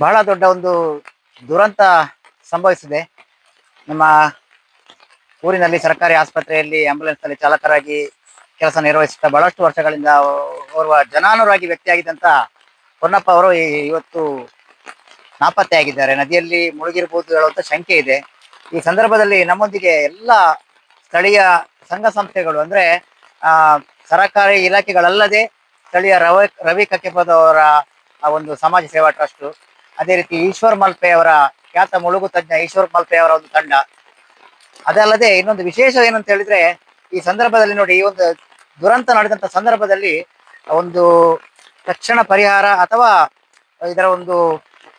ಬಹಳ ದೊಡ್ಡ ಒಂದು ದುರಂತ ಸಂಭವಿಸಿದೆ. ನಮ್ಮ ಊರಿನಲ್ಲಿ ಸರ್ಕಾರಿ ಆಸ್ಪತ್ರೆಯಲ್ಲಿ ಆಂಬ್ಯುಲೆನ್ಸ್ನಲ್ಲಿ ಚಾಲಕರಾಗಿ ಕೆಲಸ ನಿರ್ವಹಿಸುತ್ತಾ ಬಹಳಷ್ಟು ವರ್ಷಗಳಿಂದ ಓರ್ವ ಜನಾನುರಾಗಿ ವ್ಯಕ್ತಿಯಾಗಿದ್ದಂತ ಹೊನ್ನಪ್ಪ ಅವರು ಇವತ್ತು ಇವತ್ತು ನಾಪತ್ತೆಯಾಗಿದ್ದಾರೆ ನದಿಯಲ್ಲಿ ಮುಳುಗಿರಬಹುದು ಹೇಳುವಂತ ಶಂಕೆ ಇದೆ. ಈ ಸಂದರ್ಭದಲ್ಲಿ ನಮ್ಮೊಂದಿಗೆ ಎಲ್ಲ ಸ್ಥಳೀಯ ಸಂಘ ಸಂಸ್ಥೆಗಳು ಅಂದ್ರೆ, ಆ, ಸರಕಾರಿ ಇಲಾಖೆಗಳಲ್ಲದೆ ಸ್ಥಳೀಯ ರವಿ ರವಿ ಕಕ್ಕೆಪದವರ ಆ ಒಂದು ಸಮಾಜ ಸೇವಾ ಟ್ರಸ್ಟ್ ಅದೇ ರೀತಿ ಈಶ್ವರ್ ಮಲ್ಪೆ ಅವರ ಖ್ಯಾತ ಮುಳುಗು ತಜ್ಞ ಈಶ್ವರ್ ಮಲ್ಪೆ ಅವರ ಒಂದು ತಂಡ. ಅದಲ್ಲದೆ ಇನ್ನೊಂದು ವಿಶೇಷ ಏನಂತ ಹೇಳಿದ್ರೆ, ಈ ಸಂದರ್ಭದಲ್ಲಿ ನೋಡಿ, ಈ ಒಂದು ದುರಂತ ನಡೆದಂತ ಸಂದರ್ಭದಲ್ಲಿ ಒಂದು ತಕ್ಷಣ ಪರಿಹಾರ ಅಥವಾ ಇದರ ಒಂದು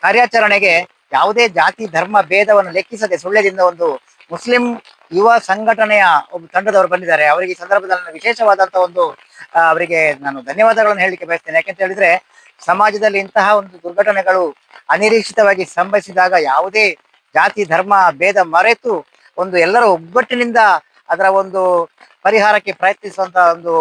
ಕಾರ್ಯಾಚರಣೆಗೆ ಯಾವುದೇ ಜಾತಿ, ಧರ್ಮ, ಭೇದವನ್ನು ಲೆಕ್ಕಿಸದೆ ಸುಳ್ಳ್ಯದಿಂದ ಒಂದು ಮುಸ್ಲಿಂ ಯುವ ಸಂಘಟನೆಯ ಒಬ್ಬ ತಂಡದವರು ಬಂದಿದ್ದಾರೆ. ಅವರಿಗೆ ಈ ಸಂದರ್ಭದಲ್ಲಿ ವಿಶೇಷವಾದಂತಹ ವಿಶೇಷವಾದಂತ ಒಂದು ಅವರಿಗೆ ನಾನು ಧನ್ಯವಾದಗಳನ್ನು ಹೇಳಲಿಕ್ಕೆ ಬಯಸ್ತೇನೆ. ಯಾಕೆಂತ ಹೇಳಿದ್ರೆ ಸಮಾಜದಲ್ಲಿ ಇಂತಹ ಒಂದು ದುರ್ಘಟನೆಗಳು ಅನಿರೀಕ್ಷಿತವಾಗಿ ಸಂಭವಿಸಿದಾಗ ಯಾವುದೇ ಜಾತಿ, ಧರ್ಮ, ಭೇದ ಮರೆತು ಒಂದು ಎಲ್ಲರ ಒಗ್ಗಟ್ಟಿನಿಂದ ಅದರ ಒಂದು ಪರಿಹಾರಕ್ಕೆ ಪ್ರಯತ್ನಿಸುವಂತಹ ಒಂದು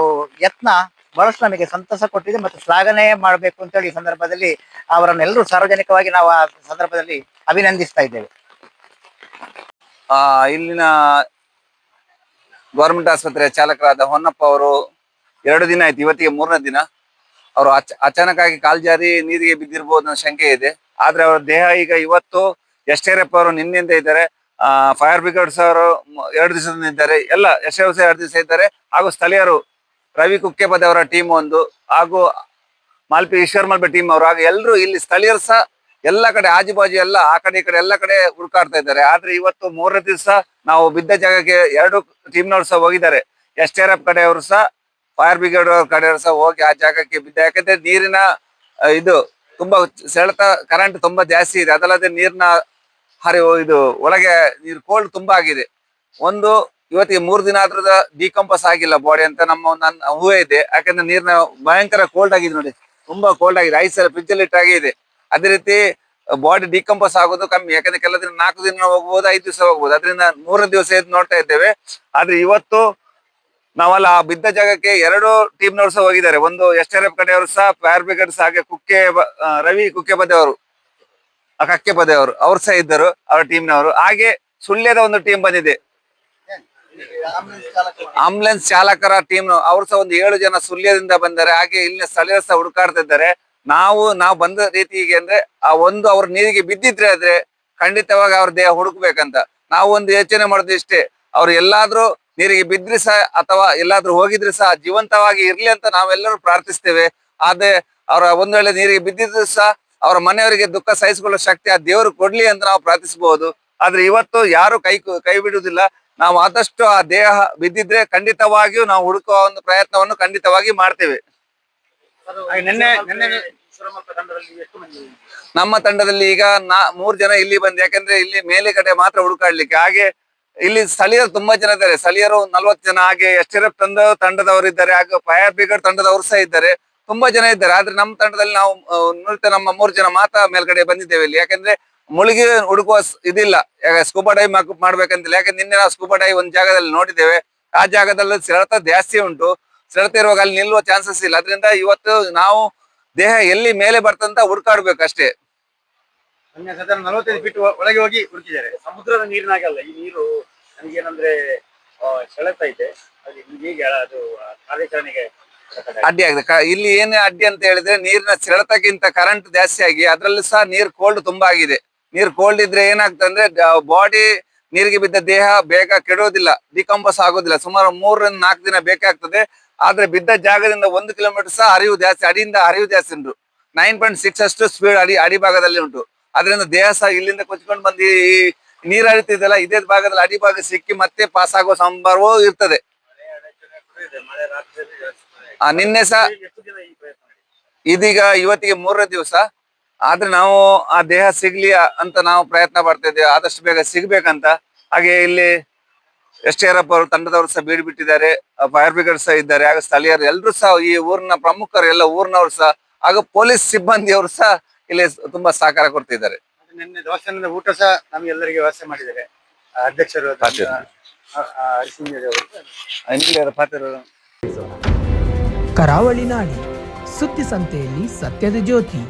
ಯತ್ನ ಬಹಳಷ್ಟು ನಮಗೆ ಸಂತಸ ಕೊಟ್ಟಿದೆ ಮತ್ತು ಶ್ಲಾಘನೆ ಮಾಡಬೇಕು ಅಂತೇಳಿ ಈ ಸಂದರ್ಭದಲ್ಲಿ ಅವರನ್ನೆಲ್ಲರೂ ಸಾರ್ವಜನಿಕವಾಗಿ ನಾವು ಆ ಸಂದರ್ಭದಲ್ಲಿ ಅಭಿನಂದಿಸ್ತಾ ಇದ್ದೇವೆ. ಆ, ಇಲ್ಲಿನ ಗೌರ್ಮೆಂಟ್ ಆಸ್ಪತ್ರೆಯ ಚಾಲಕರಾದ ಹೊನ್ನಪ್ಪ ಅವರು ಎರಡು ದಿನ ಆಯ್ತು, ಇವತ್ತಿಗೆ ಮೂರನೇ ದಿನ. ಅವರು ಅಚ ಅಚಾನಕ್ ಆಗಿ ಕಾಲ್ ಜಾರಿ ನೀರಿಗೆ ಬಿದ್ದಿರ್ಬೋದು ಅನ್ನೋ ಶಂಕೆ ಇದೆ. ಆದ್ರೆ ಅವರ ದೇಹ ಈಗ ಇವತ್ತು ಎಸ್ ಅವರು ನಿನ್ನೆಯಿಂದ ಇದ್ದಾರೆ. ಫೈರ್ ಬ್ರಿಗೇಡ್ಸ್ ಅವರು ಎರಡು ದಿವಸದಿಂದ ಇದ್ದಾರೆ. ಎಲ್ಲ ಯಶವಂಶ ಎರಡು ದಿವಸ ಇದ್ದಾರೆ. ಹಾಗೂ ಸ್ಥಳೀಯರು ರವಿ ಕುಕ್ಕೆಪದ ಅವರ ಟೀಮ್ ಒಂದು, ಹಾಗೂ ಮಾಲ್ಪಿ ಈಶ್ವರ್ ಮಾಲ್ಪಿ ಟೀಮ್ ಅವರು, ಹಾಗೂ ಎಲ್ಲರೂ ಇಲ್ಲಿ ಸ್ಥಳೀಯರು ಸಹ ಎಲ್ಲ ಕಡೆ ಆಜುಬಾಜು ಎಲ್ಲ ಆ ಕಡೆ, ಈ ಕಡೆ ಎಲ್ಲ ಕಡೆ ಹುಡುಕಾಡ್ತಾ ಇದ್ದಾರೆ. ಆದ್ರೆ ಇವತ್ತು ಮೂರನೇ ದಿವಸ ನಾವು ಬಿದ್ದ ಜಾಗಕ್ಕೆ ಎರಡು ಟೀಮ್ನವರು ಸಹ ಹೋಗಿದ್ದಾರೆ. ಎಸ್ ಆರ್ ಎಫ್ ಕಡೆಯವರು ಸಹ ಫೈರ್ ಬ್ರಿಗೇಡ್ ಅವ್ರ ಸಹ ಹೋಗಿ ಆ ಜಾಗಕ್ಕೆ ಬಿದ್ದ. ಯಾಕಂದ್ರೆ ನೀರಿನ ಇದು ತುಂಬಾ ಸೆಳೆತ ಕರೆಂಟ್ ತುಂಬಾ ಜಾಸ್ತಿ ಇದೆ. ಅದಲ್ಲದೆ ನೀರಿನ ಹರಿವು ಇದು ಒಳಗೆ ನೀರು ಕೋಲ್ಡ್ ತುಂಬಾ ಆಗಿದೆ. ಒಂದು, ಇವತ್ತಿಗೆ ಮೂರು ದಿನ ಆದ್ರೂ ಡಿಕಂಪಸ್ ಆಗಿಲ್ಲ ಬಾಡಿ ಅಂತ ನಮ್ಮ ನನ್ನ ಹೂವೆ ಇದೆ. ಯಾಕಂದ್ರೆ ನೀರಿನ ಭಯಂಕರ ಕೋಲ್ಡ್ ಆಗಿದೆ ನೋಡಿ. ತುಂಬಾ ಕೋಲ್ಡ್ ಆಗಿದೆ. ಐಸ್ ಎಲ್ಲ ಫ್ರಿಜ್ ಅಲ್ಲಿ ಇದೆ. ಅದೇ ರೀತಿ ಬಾಡಿ ಡಿಕಂಪಸ್ ಆಗೋದು ಕಮ್ಮಿ. ಯಾಕಂದ್ರೆ ಕೆಲ ದಿನ ನಾಲ್ಕು ದಿನ ಹೋಗ್ಬೋದು, ಐದು ದಿವಸ ಹೋಗ್ಬೋದು. ಅದರಿಂದ ಮೂರನೇ ದಿವಸ ಎದ್ದು ನೋಡ್ತಾ ಇದ್ದೇವೆ. ಆದ್ರೆ ಇವತ್ತು ನಾವಲ್ಲ ಆ ಬಿದ್ದ ಜಾಗಕ್ಕೆ ಎರಡು ಟೀಮ್ ನವರು ಸಹ ಹೋಗಿದ್ದಾರೆ. ಒಂದು ಎಸ್ ಆರ್ ಎಫ್ ಕಡೆಯವರು ಸಹ ಫೈರ್ ಬ್ರಿಗೇಡ್ ಸಹ ಹಾಗೆ ಕುಕ್ಕೆ ರವಿ ಕುಕ್ಕೆ ಅವರು ಕಕ್ಕೆ ಅವರು ಅವ್ರು ಸಹ ಇದ್ದರು, ಅವರ ಟೀಮ್ನವರು ಹಾಗೆ ಸುಳ್ಳ್ಯದ ಒಂದು ಟೀಮ್ ಬಂದಿದೆ. ಆಂಬುಲೆನ್ಸ್ ಚಾಲಕರ ಟೀಮ್ ಅವ್ರು ಸಹ ಒಂದು ಏಳು ಜನ ಸುಳ್ಯದಿಂದ ಬಂದರೆ, ಹಾಗೆ ಇಲ್ಲಿನ ಸ್ಥಳೀಯರು ಸಹ ಹುಡುಕಾಡ್ತಾ ಇದ್ದಾರೆ ನಾವು ನಾವು ಬಂದ ರೀತಿ ಹೀಗೆ ಅಂದ್ರೆ, ಆ ಒಂದು ಅವ್ರ ನೀರಿಗೆ ಬಿದ್ದಿದ್ರೆ ಆದ್ರೆ ಖಂಡಿತವಾಗಿ ಅವ್ರ ದೇಹ ಹುಡುಕ್ಬೇಕಂತ. ನಾವು ಒಂದು ಯೋಚನೆ ಮಾಡೋದು ಇಷ್ಟೇ. ಅವ್ರು ಎಲ್ಲಾದ್ರೂ ನೀರಿಗೆ ಬಿದ್ರಿ ಸಹ ಅಥವಾ ಎಲ್ಲಾದ್ರೂ ಹೋಗಿದ್ರೆ ಸಹ ಜೀವಂತವಾಗಿ ಇರ್ಲಿ ಅಂತ ನಾವೆಲ್ಲರೂ ಪ್ರಾರ್ಥಿಸ್ತೇವೆ. ಆದ್ರೆ ಅವರ ಒಂದ್ ವೇಳೆ ನೀರಿಗೆ ಬಿದ್ದಿದ್ರು ಸಹ ಅವರ ಮನೆಯವರಿಗೆ ದುಃಖ ಸಹಿಸಿಕೊಳ್ಳುವ ಶಕ್ತಿ ಆ ದೇವರು ಕೊಡ್ಲಿ ಅಂತ ನಾವು ಪ್ರಾರ್ಥಿಸಬಹುದು. ಆದ್ರೆ ಇವತ್ತು ಯಾರು ಕೈ ಕೈ ಬಿಡುವುದಿಲ್ಲ. ನಾವು ಆದಷ್ಟು ಆ ದೇಹ ಬಿದ್ದಿದ್ರೆ ಖಂಡಿತವಾಗಿಯೂ ನಾವು ಹುಡುಕುವ ಒಂದು ಪ್ರಯತ್ನವನ್ನು ಖಂಡಿತವಾಗಿ ಮಾಡ್ತೇವೆ. ನಮ್ಮ ತಂಡದಲ್ಲಿ ಈಗ ನಾ, ಮೂರ್ ಜನ ಇಲ್ಲಿ ಬಂದ್, ಯಾಕಂದ್ರೆ ಇಲ್ಲಿ ಮೇಲೆ ಕಡೆ ಮಾತ್ರ ಹುಡುಕಾಡ್ಲಿಕ್ಕೆ. ಹಾಗೆ ಇಲ್ಲಿ ಸ್ಥಳೀಯರು ತುಂಬಾ ಜನ ಇದ್ದಾರೆ. ಸ್ಥಳೀಯರು ನಲ್ವತ್ತು ಜನ, ಹಾಗೆ ಎಸ್ಟಿರಫ್ ತಂಡ ತಂಡದವರು ಇದ್ದಾರೆ, ಹಾಗೆ ಫೈರ್ ಬ್ರಿಗೇಡ್ ತಂಡದವರು ಸಹ ಇದ್ದಾರೆ. ತುಂಬಾ ಜನ ಇದ್ದಾರೆ. ಆದ್ರೆ ನಮ್ಮ ತಂಡದಲ್ಲಿ ನಾವು ನೃತ್ಯ ನಮ್ಮ ಮೂರು ಜನ ಮಾತ್ರ ಮೇಲ್ಗಡೆ ಬಂದಿದ್ದೇವೆ ಇಲ್ಲಿ. ಯಾಕಂದ್ರೆ ಮುಳುಗಿ ಹುಡುಕುವ ಇದಿಲ್ಲ. ಸ್ಕೂಬಾ ಡೈವ್ ಮಾಡ್ಬೇಕಂತಿಲ್ಲ. ಯಾಕಂದ್ರೆ ನಿನ್ನೆ ನಾವು ಸ್ಕೂಬಾ ಡೈವ್ ಒಂದು ಜಾಗದಲ್ಲಿ ನೋಡಿದ್ದೇವೆ. ಆ ಜಾಗದಲ್ಲಿ ಸೆಳೆತ ಜಾಸ್ತಿ ಉಂಟು. ಸೆಳೆತ ಇರುವಾಗ ಅಲ್ಲಿ ನಿಲ್ಲುವ ಚಾನ್ಸಸ್ ಇಲ್ಲ. ಅದರಿಂದ ಇವತ್ತು ನಾವು ದೇಹ ಎಲ್ಲಿ ಮೇಲೆ ಬರ್ತಂತ ಹುಡ್ಕಾಡ್ಬೇಕು ಅಷ್ಟೇ. ನಲವತ್ತೈದು ಫೀಟ್ ಒಳಗೆ ಹೋಗಿ ಹುಡುಕಿದ್ದಾರೆ. ಸಮುದ್ರದ ನೀರಿನಾಗಲ್ಲ, ಈ ನೀರು. ನನಗೇನಂದ್ರೆ ಆ, ಸೆಳೆತ ಇದೆ ಅದು ಹೀಗೆ ಅದು ಕಾರ್ಯಾಚರಣೆಗೆ ಅಡ್ಡಿ ಆಗಿದೆ ಇಲ್ಲಿ ಏನ್ ಅಡ್ಡಿ ಅಂತ ಹೇಳಿದ್ರೆ ನೀರಿನ ಸೆಳೆತಕ್ಕಿಂತ ಕರೆಂಟ್ ಜಾಸ್ತಿ ಆಗಿ ಅದ್ರಲ್ಲಿ ಸಹ ನೀರ್ ಕೋಲ್ಡ್ ತುಂಬಾ ಆಗಿದೆ. ನೀರ್ ಕೋಲ್ಡ್ ಇದ್ರೆ ಏನಾಗ್ತಂದ್ರೆ ಬಾಡಿ ನೀರಿಗೆ ಬಿದ್ದ ದೇಹ ಬೇಗ ಕೆಡೋದಿಲ್ಲ ಡಿಕಂಪೋಸ್ ಆಗೋದಿಲ್ಲ. ಸುಮಾರು ಮೂರರಿಂದ ನಾಲ್ಕು ದಿನ ಬೇಕಾಗ್ತದೆ. ಆದ್ರೆ ಬಿದ್ದ ಜಾಗದಿಂದ ಒಂದು ಕಿಲೋಮೀಟರ್ ಸಹ ಹರಿವು ಜಾಸ್ತಿ ಅಡಿಯಿಂದ ಹರಿವು ಜಾಸ್ತಿ ಉಂಟು. ನೈನ್ ಪಾಯಿಂಟ್ ಸಿಕ್ಸ್ ಅಷ್ಟು ಸ್ಪೀಡ್ ಅಡಿ ಅಡಿ ಭಾಗದಲ್ಲಿ ಉಂಟು. ಅದರಿಂದ ದೇಹ ಸಹ ಇಲ್ಲಿಂದ ಕೊಚ್ಕೊಂಡು ಬಂದು ಈ ನೀರ್ ಹರಿತಿದೆಲ್ಲ ಇದೇ ಭಾಗದಲ್ಲಿ ಅಡಿ ಭಾಗ ಸಿಕ್ಕಿ ಮತ್ತೆ ಪಾಸ್ ಆಗೋ ಸಂಭವವೂ ಇರ್ತದೆ. ನಿನ್ನೆ ಸಹ ಇದೀಗ ಇವತ್ತಿಗೆ ಮೂರನೇ ದಿವಸ. ಆದ್ರೆ ನಾವು ಆ ದೇಹ ಸಿಗ್ಲಿ ಅಂತ ನಾವು ಪ್ರಯತ್ನ ಪಡ್ತಾ ಇದ್ದೇವೆ. ಆದಷ್ಟು ಬೇಗ ಸಿಗ್ಬೇಕಂತ. ಹಾಗೆ ಇಲ್ಲಿ ಎಸ್ ಅವರು ತಂಡದವರು ಸಹ ಬೀಡ್ ಬಿಟ್ಟಿದ್ದಾರೆ ಫೈರ್ ಬ್ರಿಗೇಡ್ ಸಹ ಇದ್ದಾರೆ. ಹಾಗೆ ಸ್ಥಳೀಯರು ಎಲ್ಲರೂ ಸಹ ಈ ಊರಿನ ಪ್ರಮುಖರು ಎಲ್ಲ ಊರಿನವರು ಸಹ ಹಾಗೂ ಪೊಲೀಸ್ ಸಿಬ್ಬಂದಿಯವರು ಸಹ ಇಲ್ಲಿ ತುಂಬಾ ಸಹಕಾರ ಕೊಡ್ತಿದ್ದಾರೆ. ನಿನ್ನೆ ದೇವಸ್ಥಾನದ ಊಟ ಸಹ ನಮ್ಗೆಲ್ಲರಿಗೆ ವ್ಯವಸ್ಥೆ ಮಾಡಿದ್ದಾರೆ. ಅಧ್ಯಕ್ಷರು ಹರಿಸಿಂಗೇರಿ ಅವರು. ಕರಾವಳಿ ನಾಡಿ ಸುದ್ದಿ ಸಂತೆಯಲ್ಲಿ ಸತ್ಯದ ಜ್ಯೋತಿ.